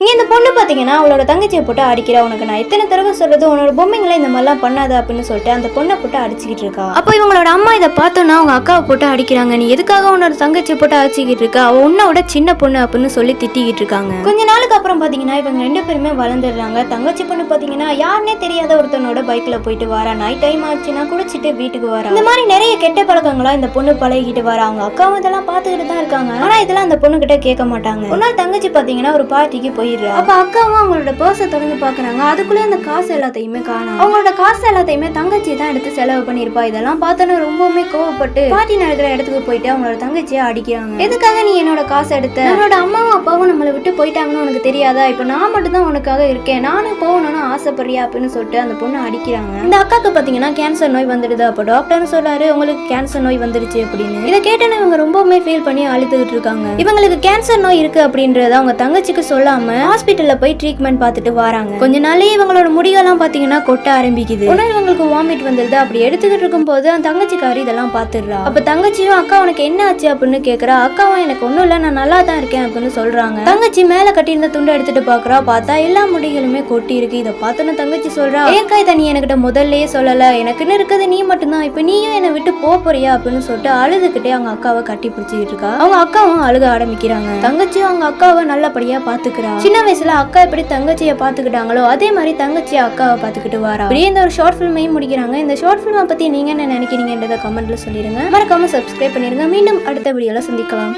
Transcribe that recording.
இங்க இந்த பொண்ணு பார்த்தீங்கன்னா அவளோட தங்கச்சியை போட்டு அடிக்கிறா. உனக்கு நான் எத்தனை தடவை சொல்றது? உன்னோட பொம்மைங்களை இந்த மாதிரிலாம் பண்ணாத அப்படின்னு சொல்லிட்டு அந்த பொண்ணை போட்டு அடிச்சுக்கிட்டு இருக்கா. அப்போ இவங்களோட அம்மா இதை பார்த்தோன்னா அவங்க அக்காவை போட்டு அடிக்கிறாங்க. நீ எதுக்காக உன்னோட தங்கச்சியை போட்டு அடிச்சுக்கிட்டு இருக்கா? அவ உன்னோட சின்ன பொண்ணு அப்படின்னு சொல்லி திட்டிக்கிட்டு இருக்காங்க. கொஞ்ச நாளுக்கு அப்புறம் பார்த்தீங்கன்னா இவங்க ரெண்டு பேருமே வளர்ந்துடுறாங்க. தங்கச்சி பொண்ணு பார்த்தீங்கன்னா யாருனே தெரியாத ஒருத்தனோட பைக்கில் போயிட்டு வரா. நைட் டைம் ஆச்சுன்னா குடிச்சிட்டு வீட்டுக்கு வரா. இந்த மாதிரி நிறைய கெட்ட பழக்கங்களா இந்த பொண்ணு பழகிட்டு வரா. அவங்க அக்காவும் இதெல்லாம் பார்த்துக்கிட்டு தான் இருக்காங்க. ஆனால் இதெல்லாம் அந்த பொண்ணு கிட்ட கேட்க மாட்டாங்க. ஒரு நாள் தங்கச்சி பார்த்தீங்கன்னா ஒரு பார்ட்டிக்கு போய் போயிடுறா. அப்ப அக்காவும் அவங்களோட பர்ஸை தொடர்ந்து பாக்குறாங்க. அதுக்குள்ளே அந்த காசு எல்லாத்தையுமே காணும் அவங்களோட காசு எல்லாத்தையுமே தங்கச்சி தான் எடுத்து செலவு பண்ணிருப்பா இதெல்லாம் பார்த்தோன்னா ரொம்பவுமே கோவப்பட்டு பாட்டி நடக்கிற இடத்துக்கு போயிட்டு அவங்களோட தங்கச்சியை அடிக்கிறாங்க. எதுக்காக நீ என்னோட காசு எடுத்த? என்னோட அம்மாவும் அப்பாவும் நம்மளை விட்டு போயிட்டாங்கன்னு உனக்கு தெரியாதா? இப்ப நான் மட்டும் தான் உனக்காக இருக்கேன். நானும் போகணும்னு ஆசைப்படுறியா அப்படின்னு சொல்லிட்டு அந்த பொண்ணு அடிக்கிறாங்க. இந்த அக்காக்கு பாத்தீங்கன்னா கேன்சர் நோய் வந்துடுது. அப்போ டாக்டர் சொல்றாரு உங்களுக்கு கேன்சர் நோய் வந்துருச்சு அப்படின்னு. இதை கேட்டோன்னு இவங்க ரொம்பவுமே ஃபீல் பண்ணி அழுத்துக்கிட்டு இருக்காங்க. இவங்களுக்கு கேன்சர் நோய் இருக்கு அப்படின்றத அவங்க தங்கச்சிக்கு சொல்லாம ஹாஸ்பிட்டல்ல போய் ட்ரீட்மெண்ட் பார்த்துட்டு வராங்க. கொஞ்ச நாளே இவங்களோட முடியெல்லாம் பாத்தீங்கன்னா கொட்ட ஆரம்பிக்குது. உடனே இவங்களுக்கு வாமிட் வந்துருது. அப்படி எடுத்துக்கிட்டு இருக்கும் போது அந்த தங்கச்சிக்காரி இதெல்லாம் பாத்துடுறா அப்ப தங்கச்சியும் அக்கா உனக்கு என்ன ஆச்சு? அப்படின்னு கேக்குறா. அக்காவும் எனக்கு ஒண்ணும் இல்ல. நான் நல்லா தான் இருக்கேன் அப்படின்னு சொல்றாங்க. தங்கச்சி மேல கட்டியிருந்த துண்டை எடுத்துட்டு பாக்குறா. பார்த்தா எல்லா முடிகளுமே கொட்டி இருக்கு. இதை பார்த்தோன்னு தங்கச்சி சொல்றா ஏக்கா இதை நீ என்கிட்ட முதல்லயே சொல்லல? எனக்குன்னு இருக்குது. நீ மட்டும்தான். இப்ப நீயும் என்னை விட்டு போ போறியா? அப்படின்னு சொல்லிட்டு அழுதுகிட்டே அவங்க அக்காவை கட்டி பிடிச்சிக்கிட்டு இருக்கா. அவங்க அக்காவும் அழுக ஆரம்பிக்கிறாங்க. தங்கச்சியும் அவங்க அக்காவை நல்லபடியா பாத்துக்கிறா சின்ன வயசுல அக்கா எப்படி தங்கச்சியை பார்த்துக்கிட்டாங்களோ அதே மாதிரி தங்கச்சி அக்காவை பார்த்துக்கிட்டு வரா. அப்படியே இந்த ஒரு ஷார்ட் ஃபிலிமையும் முடிக்கிறாங்க. இந்த ஷார்ட் ஃபிலிமை பற்றி நீங்கள் என்ன நினைக்கிறீங்கன்றத கமெண்ட்டில் சொல்லிருங்க. மறக்காம சப்ஸ்கிரைப் பண்ணிடுங்க மீண்டும் அடுத்த வீடியோவில் சந்திக்கலாம்.